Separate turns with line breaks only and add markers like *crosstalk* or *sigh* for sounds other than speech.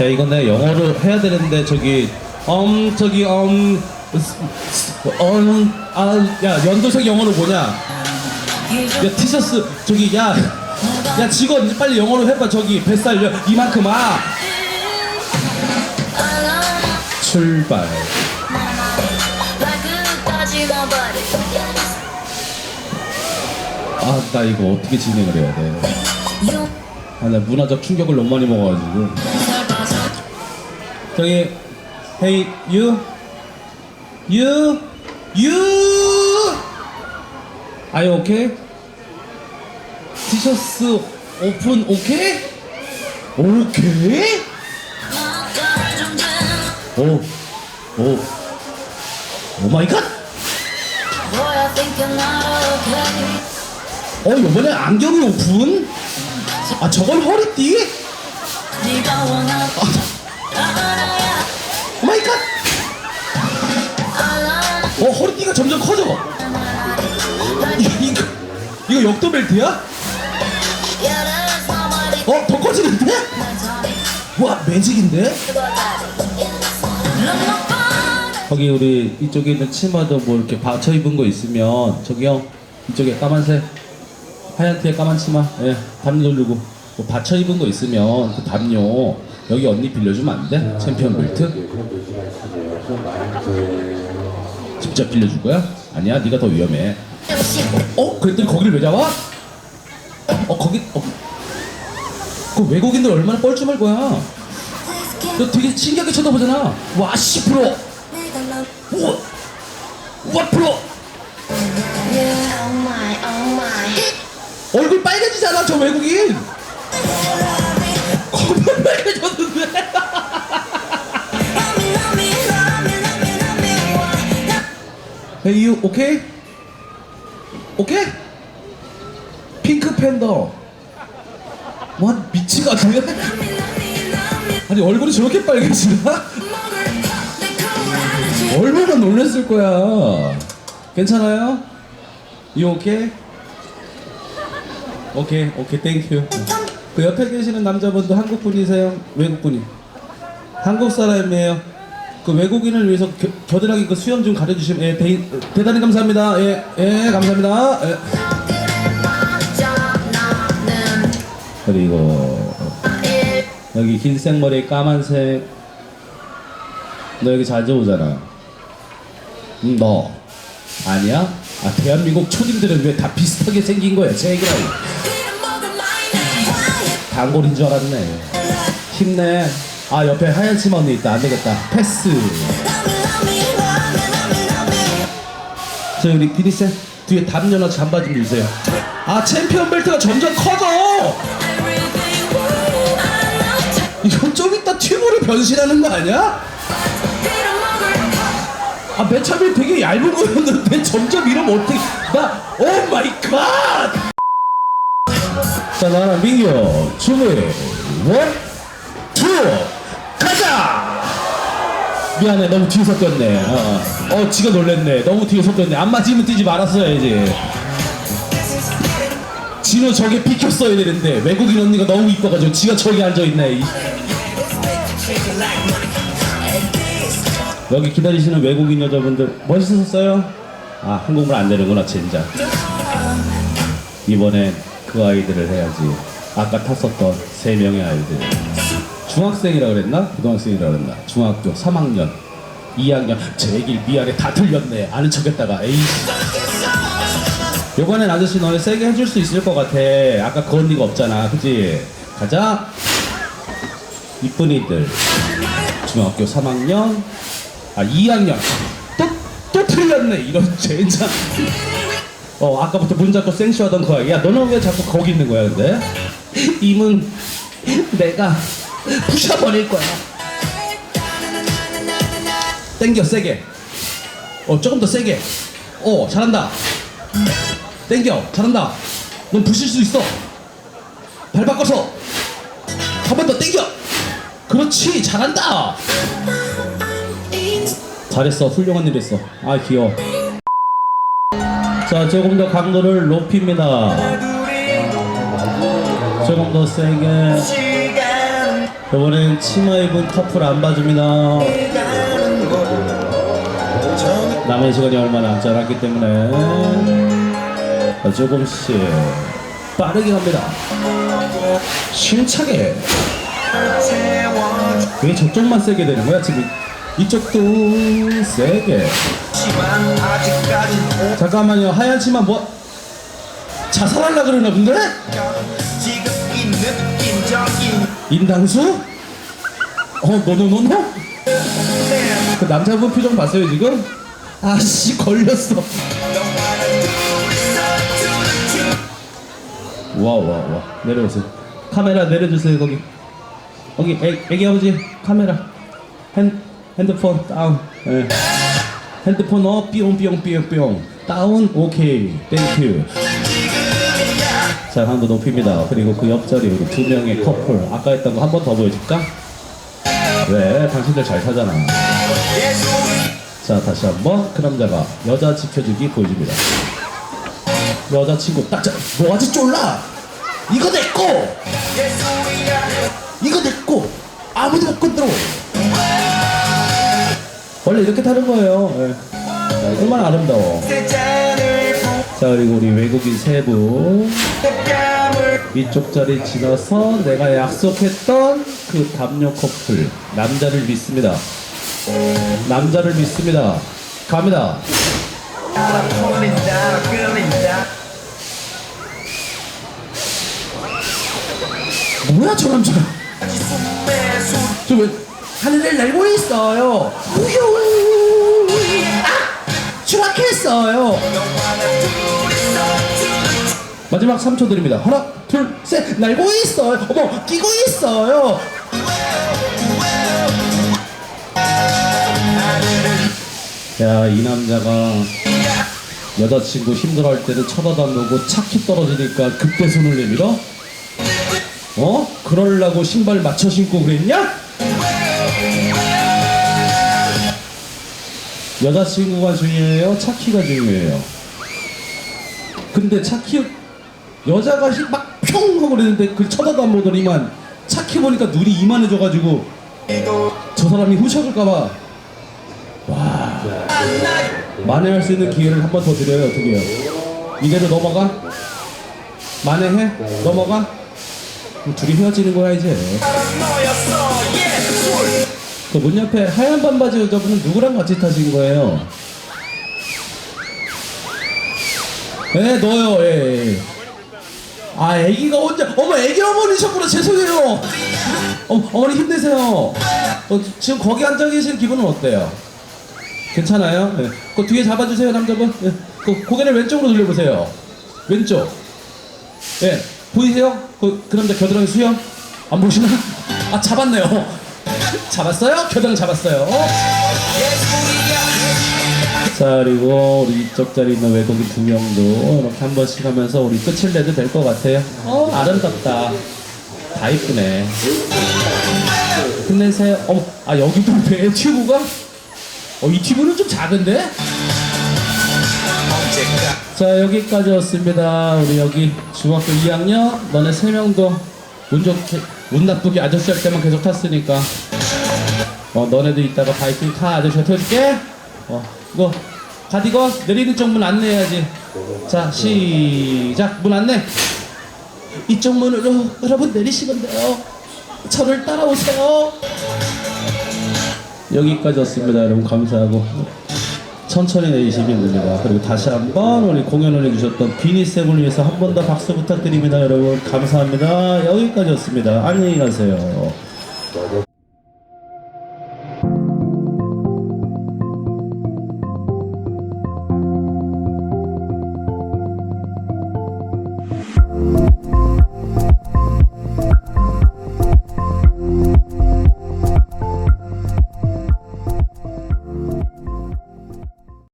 야 이건 내가 영어로 해야 되는데 저기 um 저기 um 음아야 연두색 영어로 뭐냐? 야 티셔츠 저기 야 야 직원 빨리 영어로 해봐. 저기 뱃살 여- 이만큼 아 출발. 아 나 이거 어떻게 진행을 해야 돼 아 나 문화적 충격을 너무 많이 먹어가지고 저기 hey you you you are you okay? 티셔츠 오픈 오케이? 오케이? 오, 오, 오 마이 갓! 어, 이번에 안경이 오픈? 아, 저건 허리띠? 오 마이 갓! 어, 허리띠가 점점 커져. 이- 이거, 이거 역도 벨트야? 어, 더 커지는데? 와, 매직인데? 거기 우리 이쪽에 있는 치마도 뭐 이렇게 받쳐 입은 거 있으면 저기요 이쪽에 까만색 하얀 티에 까만 치마 예 담요 돌리고 뭐 받쳐 입은 거 있으면 그 담요 여기 언니 빌려주면 안 돼? 챔피언 벨트? 직접 빌려줄 거야? 아니야 네가 더 위험해 어? 그랬더니 거기를 왜 잡아? 어 거기 어. 그 외국인들 얼마나 뻘쭘할 거야 너 되게 신기하게 쳐다보잖아 와 10% 우와 우와 프로 얼굴 빨개지잖아 저 외국인 Hey you okay? 오케이? 핑크 팬더 뭐 미치 같은데? 아니 얼굴이 저렇게 빨개지나? 얼마나 놀랬을 거야 괜찮아요? You okay? 오케이 오케이 땡큐 그 옆에 계시는 남자분도 한국 분이세요? 외국 분이? 한국 사람이에요. 그 외국인을 위해서 겨, 겨드랑이 그 수염 좀 가려주시면 예, 대, 대단히 감사합니다. 예, 예, 감사합니다. 예. 그리고 여기 흰색 머리에 까만색 너 여기 자주 오잖아. 음, 너 아니야? 아 대한민국 초딩들은 왜 다 비슷하게 생긴 거야? 제기라고. 단골인 줄 알았네. 힘내. 아 옆에 하얀 치마 언니 있다. 안 되겠다. 패스. 저 우리 비니쌤 뒤에 담요나 잠바 좀 주세요. 아 챔피언 벨트가 점점 커져. 이거 좀 이따 튜브로 변신하는 거 아니야? 아맨 처음에 되게 얇은 거였는데 점점 이러면 어떻게 나 오 마이 갓! 자 나는 민규 준비 원, 투 가자! 미안해 너무 뒤에서 뛰었네. 어, 어. 지가 놀랬네. 너무 뒤에서 뛰었네. 안 맞으면 뛰지 말았어야지. 진우 저게 비켰어야 되는데 외국인 언니가 너무 이뻐가지고 지가 저기 앉아있네 이- 여기 기다리시는 외국인 여자분들 멋있었어요? 아 한국말 안 되는구나 젠장 이번엔 그 아이들을 해야지. 아까 탔었던 세 명의 아이들 중학생이라 그랬나? 고등학생이라 그랬나? 중학교 3학년 2학년. 제 얘기를 미안해. 다 틀렸네. 아는 척했다가. 에이. 요번엔 아저씨 너네 세게 해줄 수 있을 것 같아. 아까 그 언니가 없잖아. 그지? 가자. 이쁜이들. 중학교 3학년. 아 2학년. 또, 또 틀렸네. 이런 *laughs* 젠장. 어 아까부터 문 잡고 생쇼하던 그 아이 야 너는 왜 자꾸 거기 있는 거야 근데? *laughs* 이문 내가 부셔버릴 거야. 땡겨 세게. 어 조금 더 세게. 어 잘한다. 땡겨 잘한다. 넌 부실 수 있어. 발 바꿔서. 한 번 더 땡겨. 그렇지 잘한다. 잘했어 훌륭한 일 했어. 아 귀여워. 자 조금 더 강도를 높입니다. 조금 더 세게 이번엔 치마 입은 커플 안 봐줍니다. 남은 시간이 얼마 남지 않았기 때문에 조금씩 빠르게 갑니다. 심차게. 왜 저쪽만 세게 되는 거야 지금? 이쪽도 세게. 잠깐만요 하얀 치마 뭐 자살하려 그러나 본데?
지금 이 느낌적인
인당수? 어 노노노노? 그 남자분 표정 봤어요 지금? 아씨 걸렸어. 와 와 와 내려오세요. 카메라 내려주세요 거기. 거기 애, 애기 아버지 카메라. 핸, 핸드폰 다운. 예. 핸드폰 업 삐용삐용삐용삐용. 다운 오케이. 땡큐 자 한도 높입니다. 그리고 그 옆자리 우리 두 명의 커플. 아까 했던 거 한 번 더 보여줄까? 왜? 당신들 잘 타잖아. 자 다시 한번 그 남자가 여자 지켜주기 보여줍니다. 여자친구 딱 자 뭐하지 쫄라? 이거 내꺼! 이거 내꺼! 아무도 못 건드려! 원래 이렇게 타는 거예요. 예. 자, 얼마나 아름다워 자 그리고 우리 외국인 세분. 이쪽 자리 지나서 내가 약속했던 그 담요 커플 남자를 믿습니다. 남자를 믿습니다. 갑니다. 뭐야 저 남자 저왜 하늘을 날고 있어요? 우효 아 추락했어요 마지막 3초 드립니다 하나 둘 셋 날고 있어요 어머 끼고 있어요 야 이 남자가 여자친구 힘들어할 때는 쳐다도 안 보고 차키 떨어지니까 그때 손을 내밀어? 어? 그럴라고 신발 맞춰 신고 그랬냐? 여자친구가 중요해요? 차 키가 중요해요? 근데 차 키 여자가 힘막평 하고 그랬는데 그 쳐다도 안 보더니만 차 키 보니까 눈이 이만해져가지고 저 사람이 훔쳐줄까봐 와 만회할 수 있는 기회를 한 번 더 드려요 어떻게 해요 이대로 넘어가? 만회해? 넘어가? 둘이 헤어지는 거야 이제 그 문 옆에 하얀 반바지 여자분은 누구랑 같이 타신 거예요? 네 너요 예, 예. 아 애기가 혼자 어머 애기 어머니셨구나 죄송해요 어, 어머니 힘내세요 어, 지금 거기 앉아 계신 기분은 어때요? 괜찮아요? 네. 그 뒤에 잡아주세요 남자분 네. 그 고개를 왼쪽으로 돌려보세요 왼쪽 예 보이세요? 그, 그 남자 겨드랑이 수염 안 보시나? 아 잡았네요 잡았어요? 겨드랑이 잡았어요. 자 그리고 우리 이쪽 자리에 있는 외국인 두 명도 이렇게 한 번씩 하면서 우리 끝을 내도 될 것 같아요. 어 아름답다. 다 이쁘네. 힘내세요. 어머 아 여기도 배 튜브가? 어 이 튜브는 좀 작은데? 자 여기까지였습니다. 우리 여기 중학교 2학년 너네 세 명도 운 좋게 운 나쁘게 아저씨 할 때만 계속 탔으니까 어 너네도 이따가 바이킹 타 아저씨가 태워줄게 어 이거 가디건 내리는 쪽 문 안내해야지 자 시작 문 안내 이쪽 문으로 여러분 내리시면 돼요 저를 따라오세요 여기까지였습니다 여러분 감사하고 천천히 내리시면 됩니다. 그리고 다시 한번 우리 공연을 해주셨던 비니쌤을 위해서 한 번 더 박수 부탁드립니다. 여러분 감사합니다. 여기까지였습니다. 안녕히 가세요.